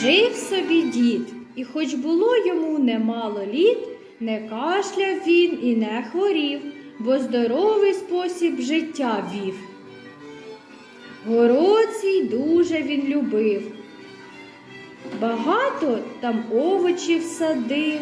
Жив собі дід, і хоч було йому немало літ, не кашляв він і не хворів, бо здоровий спосіб життя вів. Город дуже він любив. Багато там овочів садив.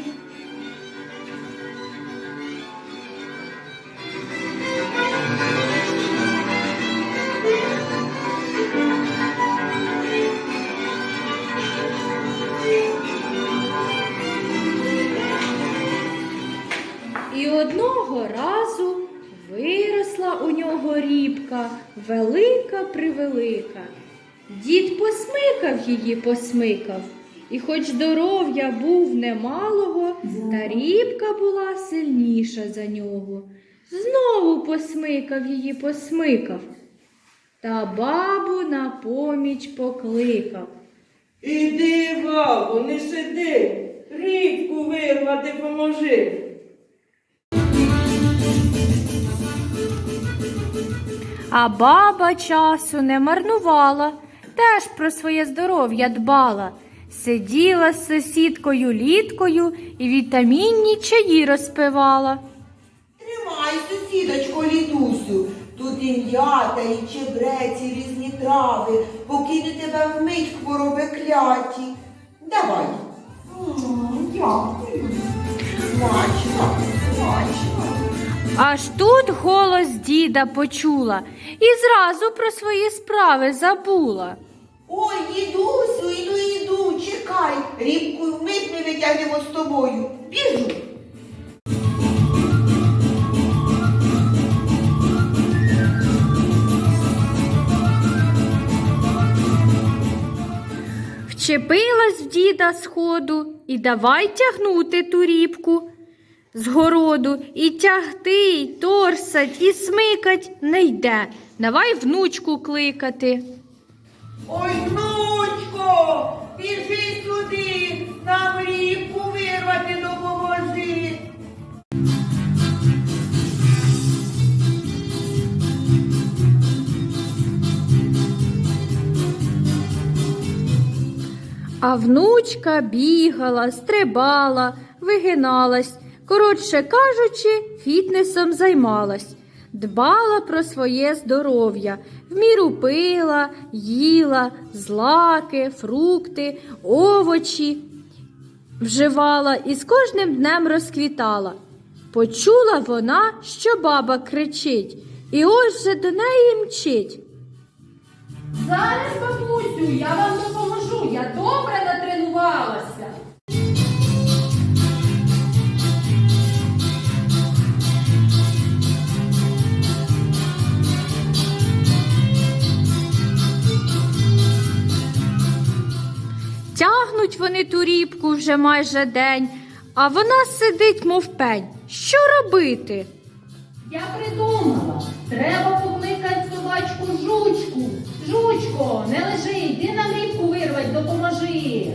Велика превелика. Дід посмикав її, посмикав, і хоч здоров'я був немалого, та рібка була сильніша за нього. Знову посмикав її, посмикав, та бабу на поміч покликав. Іди, бабу, не сиди, рібку вирвати поможи. А баба часу не марнувала, теж про своє здоров'я дбала. Сиділа з сусідкою літкою і вітамінні чаї розпивала. Тримай, сусідочко, літусю. Тут і м'ята, і чебреці, різні трави, покине тебе вмить хвороби кляті. Давай. Дякую. Смачно, смачно. Аж тут голос діда почула і зразу про свої справи забула. Ой, дідусю, іду, іду, чекай. Рібку вмить ми витягнемо з тобою. Біжу. Вчепилась в діда сходу і давай тягнути ту рібку з городу і тягти, і торсать, і смикать не йде. Давай внучку кликати. Ой, внучко, біжи сюди, нам рібку вирвати допоможи. А внучка бігала, стрибала, вигиналась, коротше кажучи, фітнесом займалась, дбала про своє здоров'я, в міру пила, їла, злаки, фрукти, овочі вживала і з кожним днем розквітала. Почула вона, що баба кричить, і ось же до неї мчить. Зараз, бабусю, я вам допоможу. Я добре Тягнуть вони ту рібку вже майже день, а вона сидить, мов пень. Що робити? Я придумала. Треба покликати собачку жучку. Жучко, не лежи, йди нам рибку вирвать, допоможи.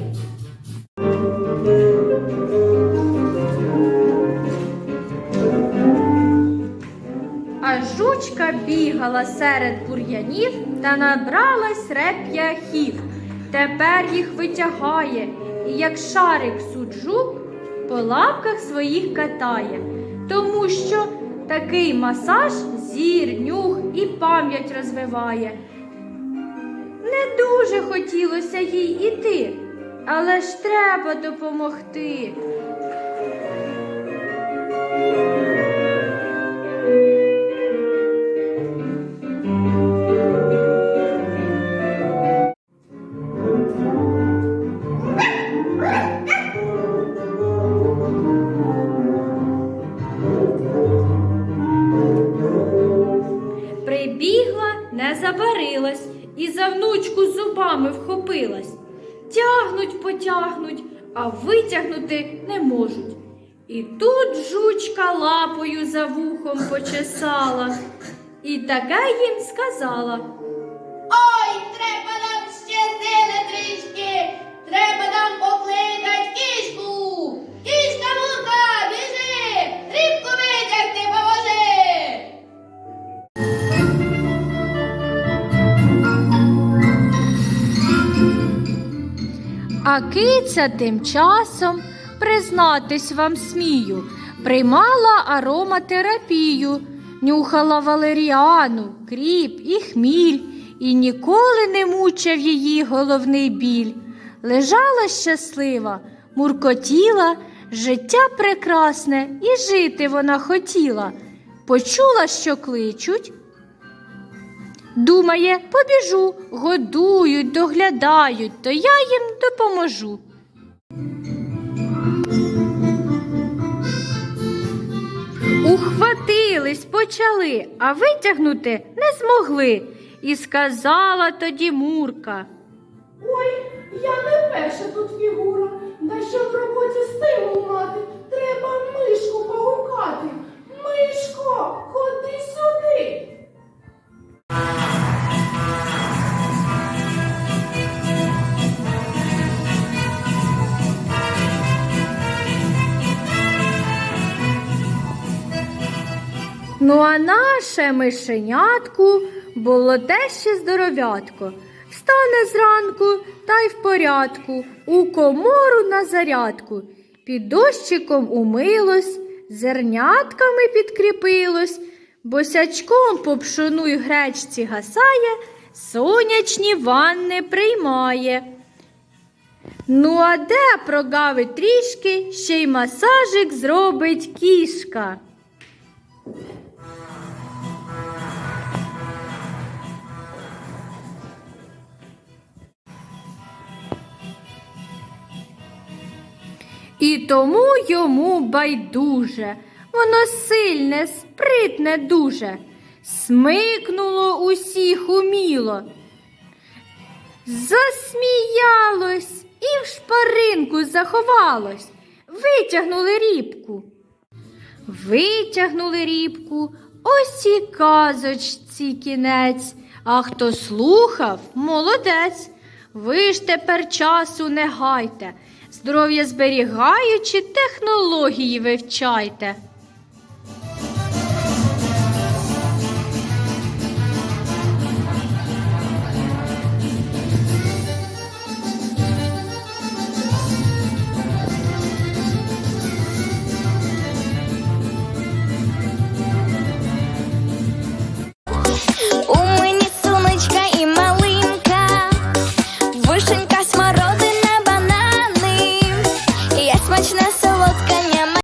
А жучка бігала серед бур'янів та набралась реп'яхів. Тепер їх витягає, і як шарик суджук по лапках своїх катає, тому що такий масаж зір, нюх і пам'ять розвиває. Не дуже хотілося їй іти, але ж треба допомогти. За внучку зубами вхопилась. Тягнуть, потягнуть, а витягнути не можуть. І тут жучка лапою за вухом почесала, і таке їм сказала. Ой, треба нам ще сили трішки. Треба нам киця тим часом, признатись вам смію, приймала ароматерапію, нюхала валеріану, кріп і хміль, і ніколи не мучив її головний біль. Лежала щаслива, муркотіла, життя прекрасне, і жити вона хотіла. Почула, що кличуть. Думає, побіжу, годують, доглядають, то я їм допоможу. Ухватились, почали, а витягнути не змогли. І сказала тоді Мурка. Ой, я не перша тут фігура. Да щоб в роботі стимул мати, Ну, а наше мишенятку було те ще здоров'ятко. Встане зранку та й в порядку, у комору на зарядку. Під дощиком умилось, зернятками підкріпилось, босячком по пшону й гречці гасає, сонячні ванни приймає. Ну, а де прогавить трішки, ще й масажик зробить кішка. І тому йому байдуже, воно сильне, спритне дуже, смикнуло усіх уміло, засміялось і в шпаринку заховалось, витягнули рібку. Витягнули рібку, ось і казочці кінець, а хто слухав, молодець. Ви ж тепер часу не гайте, здоров'я зберігаючи, технології вивчайте.